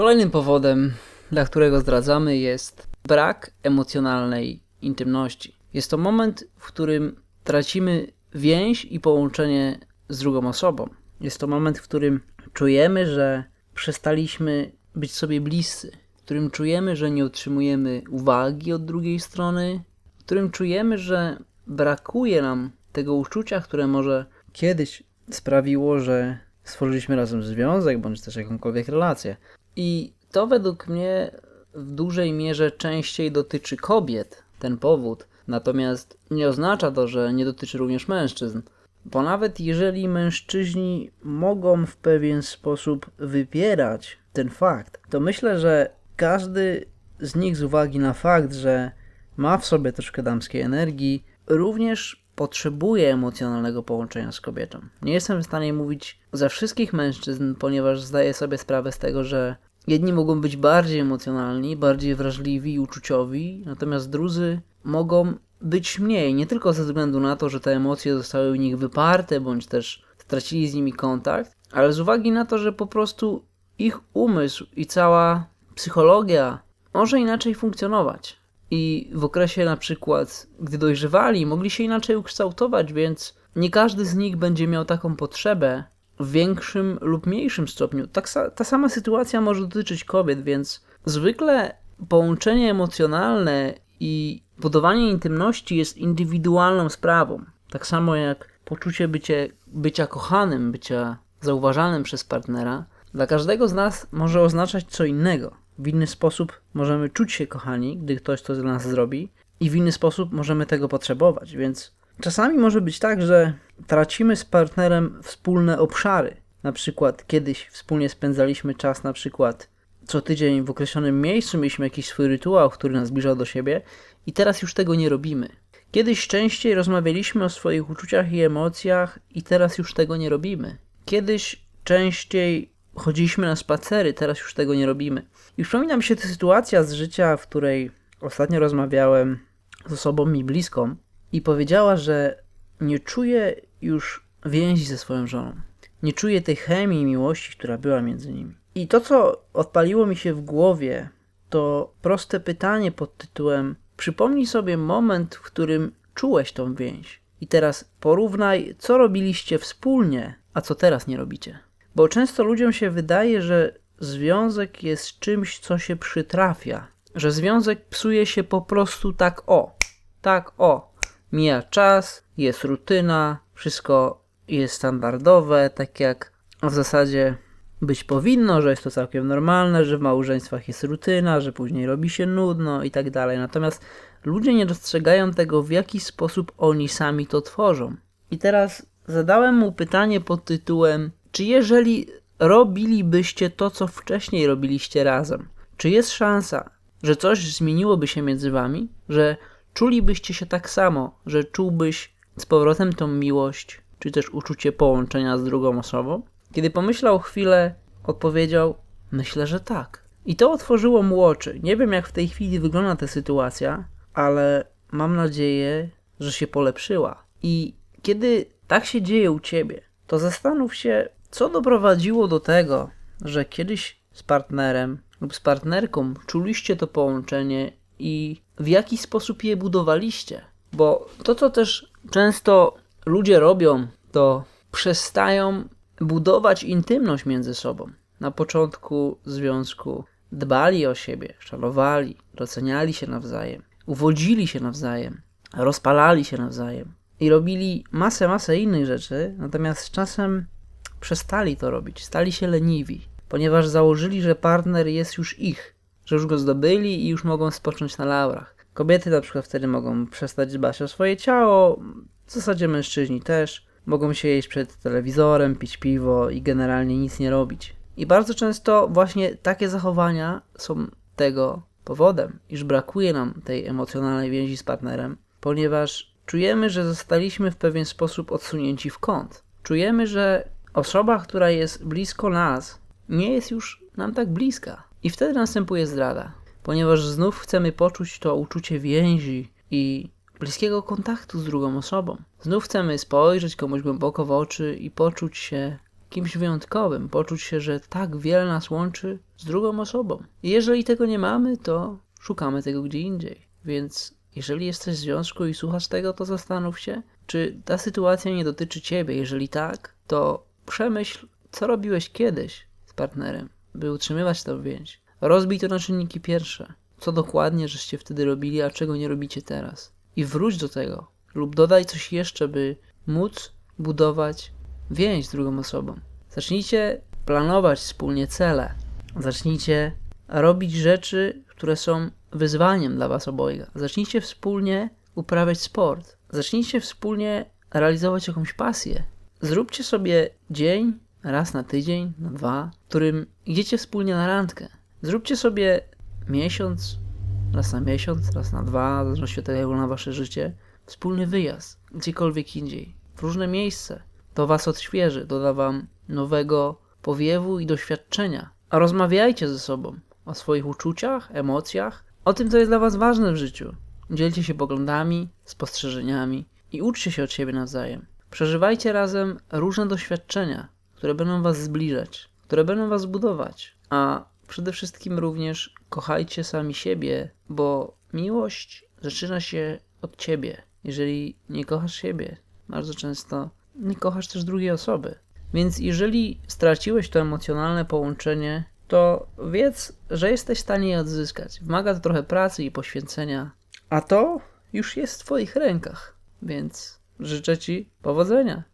Kolejnym powodem, dla którego zdradzamy, jest brak emocjonalnej intymności. Jest to moment, w którym tracimy więź i połączenie z drugą osobą. Jest to moment, w którym czujemy, że przestaliśmy być sobie bliscy, w którym czujemy, że nie otrzymujemy uwagi od drugiej strony, w którym czujemy, że brakuje nam tego uczucia, które może kiedyś sprawiło, że stworzyliśmy razem związek bądź też jakąkolwiek relację. I to według mnie w dużej mierze częściej dotyczy kobiet, ten powód. Natomiast nie oznacza to, że nie dotyczy również mężczyzn. Bo nawet jeżeli mężczyźni mogą w pewien sposób wypierać ten fakt, to myślę, że każdy z nich z uwagi na fakt, że ma w sobie troszkę damskiej energii, również potrzebuje emocjonalnego połączenia z kobietą. Nie jestem w stanie mówić za wszystkich mężczyzn, ponieważ zdaję sobie sprawę z tego, że jedni mogą być bardziej emocjonalni, bardziej wrażliwi i uczuciowi, natomiast drudzy mogą być mniej, nie tylko ze względu na to, że te emocje zostały u nich wyparte, bądź też stracili z nimi kontakt, ale z uwagi na to, że po prostu ich umysł i cała psychologia może inaczej funkcjonować. I w okresie na przykład, gdy dojrzewali, mogli się inaczej ukształtować, więc nie każdy z nich będzie miał taką potrzebę w większym lub mniejszym stopniu. Tak, ta sama sytuacja może dotyczyć kobiet, więc zwykle połączenie emocjonalne i budowanie intymności jest indywidualną sprawą. Tak samo jak poczucie bycie, bycia kochanym, bycia zauważanym przez partnera, dla każdego z nas może oznaczać co innego. W inny sposób możemy czuć się kochani, gdy ktoś to dla nas zrobi, i w inny sposób możemy tego potrzebować. Więc czasami może być tak, że tracimy z partnerem wspólne obszary. Na przykład kiedyś wspólnie spędzaliśmy czas, na przykład co tydzień w określonym miejscu, mieliśmy jakiś swój rytuał, który nas zbliżał do siebie, i teraz już tego nie robimy. Kiedyś częściej rozmawialiśmy o swoich uczuciach i emocjach, i teraz już tego nie robimy. Kiedyś częściej chodziliśmy na spacery, teraz już tego nie robimy. I przypomina mi się ta sytuacja z życia, w której ostatnio rozmawiałem z osobą mi bliską i powiedziała, że nie czuje już więzi ze swoją żoną. Nie czuje tej chemii i miłości, która była między nimi. I to, co odpaliło mi się w głowie, to proste pytanie pod tytułem: Przypomnij sobie moment, w którym czułeś tą więź. I teraz porównaj, co robiliście wspólnie, a co teraz nie robicie. Bo często ludziom się wydaje, że związek jest czymś, co się przytrafia, że związek psuje się po prostu tak o, tak o. Mija czas, jest rutyna, wszystko jest standardowe, tak jak w zasadzie być powinno, że jest to całkiem normalne, że w małżeństwach jest rutyna, że później robi się nudno i tak dalej. Natomiast ludzie nie dostrzegają tego, w jaki sposób oni sami to tworzą. I teraz zadałem mu pytanie pod tytułem: Czy jeżeli robilibyście to, co wcześniej robiliście razem, czy jest szansa, że coś zmieniłoby się między wami, że czulibyście się tak samo, że czułbyś z powrotem tą miłość, czy też uczucie połączenia z drugą osobą? Kiedy pomyślał chwilę, odpowiedział: Myślę, że tak. I to otworzyło mu oczy. Nie wiem, jak w tej chwili wygląda ta sytuacja, ale mam nadzieję, że się polepszyła. I kiedy tak się dzieje u ciebie, to zastanów się, co doprowadziło do tego, że kiedyś z partnerem lub z partnerką czuliście to połączenie i w jaki sposób je budowaliście. Bo to, co też często ludzie robią, to przestają budować intymność między sobą. Na początku związku dbali o siebie, szanowali, doceniali się nawzajem, uwodzili się nawzajem, rozpalali się nawzajem i robili masę, masę innych rzeczy, natomiast z czasem przestali to robić, stali się leniwi, ponieważ założyli, że partner jest już ich, że już go zdobyli i już mogą spocząć na laurach. Kobiety na przykład wtedy mogą przestać dbać o swoje ciało, w zasadzie mężczyźni też. Mogą się jeść przed telewizorem, pić piwo i generalnie nic nie robić. I bardzo często właśnie takie zachowania są tego powodem, iż brakuje nam tej emocjonalnej więzi z partnerem, ponieważ czujemy, że zostaliśmy w pewien sposób odsunięci w kąt. Czujemy, że osoba, która jest blisko nas, nie jest już nam tak bliska. I wtedy następuje zdrada, ponieważ znów chcemy poczuć to uczucie więzi i bliskiego kontaktu z drugą osobą. Znów chcemy spojrzeć komuś głęboko w oczy i poczuć się kimś wyjątkowym, poczuć się, że tak wiele nas łączy z drugą osobą. I jeżeli tego nie mamy, to szukamy tego gdzie indziej. Więc jeżeli jesteś w związku i słuchasz tego, to zastanów się, czy ta sytuacja nie dotyczy ciebie. Jeżeli tak, to przemyśl, co robiłeś kiedyś z partnerem, by utrzymywać tę więź. Rozbij to na czynniki pierwsze. Co dokładnie żeście wtedy robili, a czego nie robicie teraz. I wróć do tego. Lub dodaj coś jeszcze, by móc budować więź z drugą osobą. Zacznijcie planować wspólnie cele. Zacznijcie robić rzeczy, które są wyzwaniem dla Was obojga. Zacznijcie wspólnie uprawiać sport. Zacznijcie wspólnie realizować jakąś pasję. Zróbcie sobie dzień, raz na tydzień, na dwa, w którym idziecie wspólnie na randkę. Zróbcie sobie miesiąc, raz na miesiąc, raz na dwa, w zależności od tego, jak Wasze życie, wspólny wyjazd, gdziekolwiek indziej, w różne miejsce. To Was odświeży, doda Wam nowego powiewu i doświadczenia. A rozmawiajcie ze sobą o swoich uczuciach, emocjach, o tym, co jest dla Was ważne w życiu. Dzielcie się poglądami, spostrzeżeniami i uczcie się od siebie nawzajem. Przeżywajcie razem różne doświadczenia, które będą Was zbliżać, które będą Was budować. A przede wszystkim również kochajcie sami siebie, bo miłość zaczyna się od Ciebie. Jeżeli nie kochasz siebie, bardzo często nie kochasz też drugiej osoby. Więc jeżeli straciłeś to emocjonalne połączenie, to wiedz, że jesteś w stanie je odzyskać. Wymaga to trochę pracy i poświęcenia, a to już jest w Twoich rękach. Więc życzę Ci powodzenia.